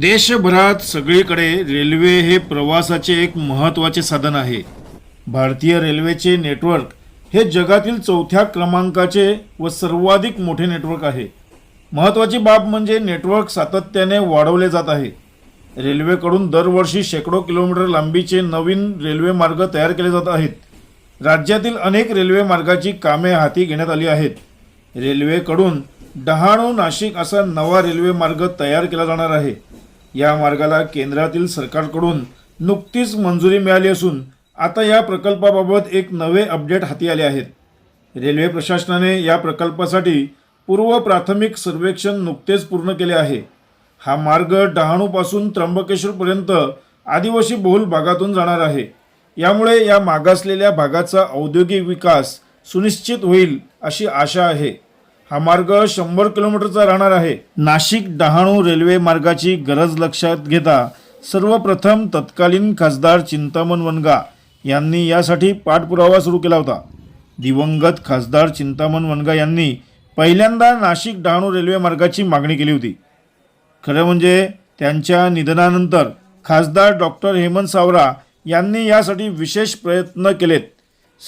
देशभरात सगळीकडे रेल्वे हे प्रवासाचे एक महत्त्वाचे साधन आहे. भारतीय रेल्वेचे नेटवर्क हे जगातील चौथ्या क्रमांकाचे व सर्वाधिक मोठे नेटवर्क आहे. महत्त्वाची बाब म्हणजे नेटवर्क सातत्याने वाढवले जात आहे. रेल्वेकडून दरवर्षी शेकडो किलोमीटर लांबीचे नवीन रेल्वे मार्ग तयार केले जात आहेत. राज्यातील अनेक रेल्वे मार्गाची कामे हाती घेण्यात आली आहेत. रेल्वेकडून डहाणू नाशिक असा नवा रेल्वे मार्ग तयार केला जाणार आहे. या मार्गाला केंद्रातील सरकारकडून नुकतीच मंजुरी मिळाली असून आता या प्रकल्पाबाबत एक नवे अपडेट हाती आले आहेत. रेल्वे प्रशासनाने या प्रकल्पासाठी पूर्व प्राथमिक सर्वेक्षण नुकतेच पूर्ण केले आहे. हा मार्ग डहाणूपासून त्र्यंबकेश्वरपर्यंत आदिवासी बहुल भागातून जाणार आहे. यामुळे या मागासलेल्या भागाचा औद्योगिक विकास सुनिश्चित होईल अशी आशा आहे. हा मार्ग शंभर किलोमीटरचा राहणार आहे. नाशिक डहाणू रेल्वे मार्गाची गरज लक्षात घेता सर्वप्रथम तत्कालीन खासदार चिंतामण वनगा यांनी यासाठी पाठपुरावा सुरू केला होता. दिवंगत खासदार चिंतामण वनगा यांनी पहिल्यांदा नाशिक डहाणू रेल्वे मार्गाची मागणी केली होती. खरं म्हणजे त्यांच्या निधनानंतर खासदार डॉक्टर हेमंत सावरा यांनी यासाठी विशेष प्रयत्न केलेत.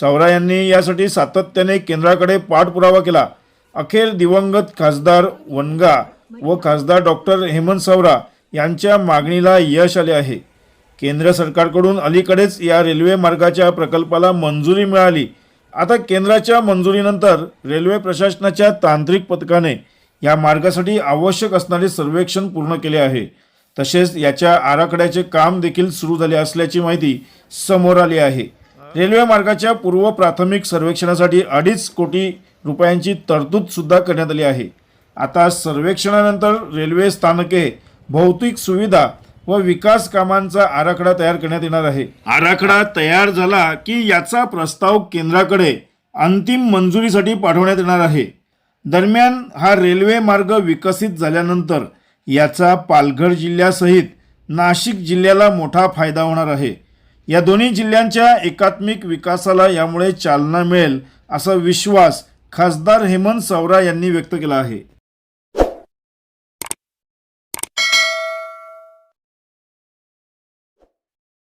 सावरा यांनी यासाठी सातत्याने केंद्राकडे पाठपुरावा केला. अखेर दिवंगत खासदार वनगा व खासदार डॉक्टर हेमंत सावरा यांच्या मागणीला यश आले आहे. केंद्र सरकारकडून अलीकडेच या रेल्वे मार्गाच्या प्रकल्पाला मंजुरी मिळाली. आता केंद्राच्या मंजुरीनंतर रेल्वे प्रशासनाच्या तांत्रिक पथकाने या मार्गासाठी आवश्यक असणारे सर्वेक्षण पूर्ण केले आहे. तसेच याच्या आराखड्याचे काम देखील सुरू झाले असल्याची माहिती समोर आली आहे. रेल्वे मार्गाच्या पूर्व प्राथमिक सर्वेक्षणासाठी अडीच कोटी रुपयांची तरतूद सुद्धा करण्यात आली आहे. आता सर्वेक्षणानंतर रेल्वे स्थानके भौतिक सुविधा व विकास कामांचा आराखडा तयार करण्यात येणार आहे. आराखडा तयार झाला की याचा प्रस्ताव केंद्राकडे अंतिम मंजुरीसाठी पाठवण्यात येणार आहे. दरम्यान हा रेल्वे मार्ग विकसित झाल्यानंतर याचा पालघर जिल्ह्यासहित नाशिक जिल्ह्याला मोठा फायदा होणार आहे. या दोन्ही जिल्ह्यांच्या एकात्मिक विकासाला यामुळे चालना मिळेल असा विश्वास खासदार हेमंत सावरा यांनी व्यक्त केला आहे.